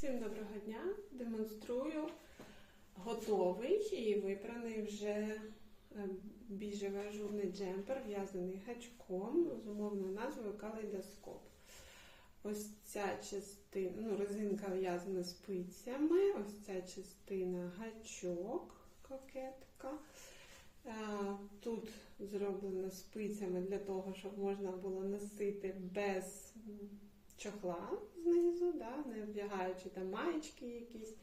Всім доброго дня! Демонструю готовий і випраний вже е, біжевий ажурний джемпер, в'язаний гачком з умовною назвою калейдоскоп. Ось ця частина, ну, резинка в'язана спицями, ось ця частина гачок, кокетка. Е, Тут зроблено спицями для того, щоб можна було носити без чохла знизу, да, не вдягаючи там маєчки якісь.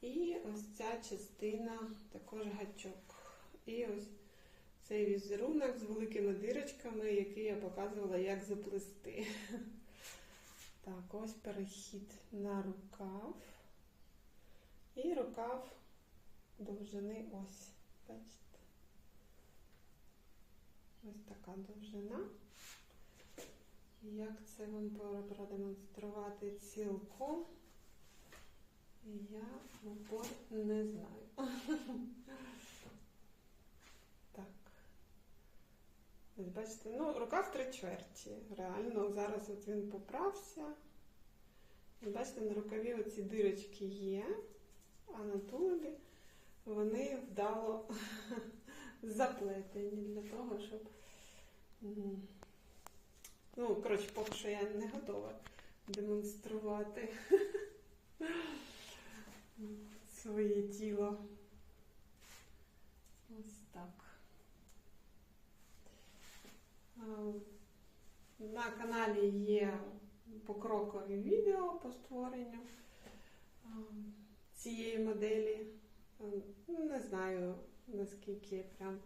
І ось ця частина також гачок. І ось цей візерунок з великими дирочками, який я показувала, як заплести. Так, ось перехід на рукав. І рукав довжини ось. Бачите? Ось така довжина. Як це вам продемонструвати цілком? Я в не знаю. Так. Ось бачите, ну, рука в три чверті. Реально, зараз от він поправся. Бачите, на рукаві оці дирочки є, а на тулубі вони вдало заплетені для того, щоб. Ну, коротше, поки що я не готова демонструвати своє тіло. Ось так. На каналі є покрокові відео по створенню цієї моделі. Не знаю, наскільки прям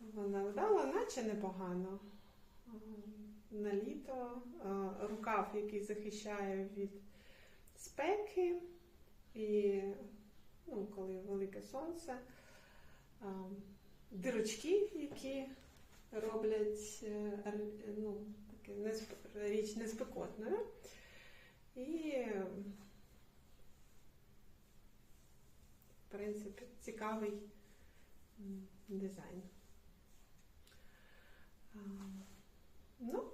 вона вдала, наче непогано. На літо рукав, який захищає від спеки, і ну, коли велике сонце, а, дирочки, які роблять е, ну, таке річ неспекотною. І, в принципі, цікавий дизайн. А, Ну,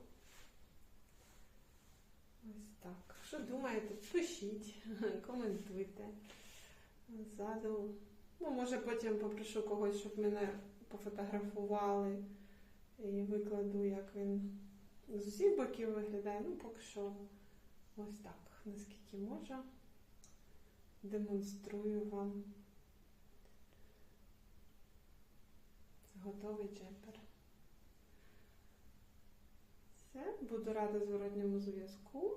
ось Що думаєте? Пишіть, коментуйте. Ззаду. Ну, може, потім попрошу когось, щоб мене пофотографували і викладу, як він з усіх боків виглядає. Ну, поки що ось так, наскільки можу. Демонструю вам готовий джемпер. Все, буду рада зворотньому зв'язку.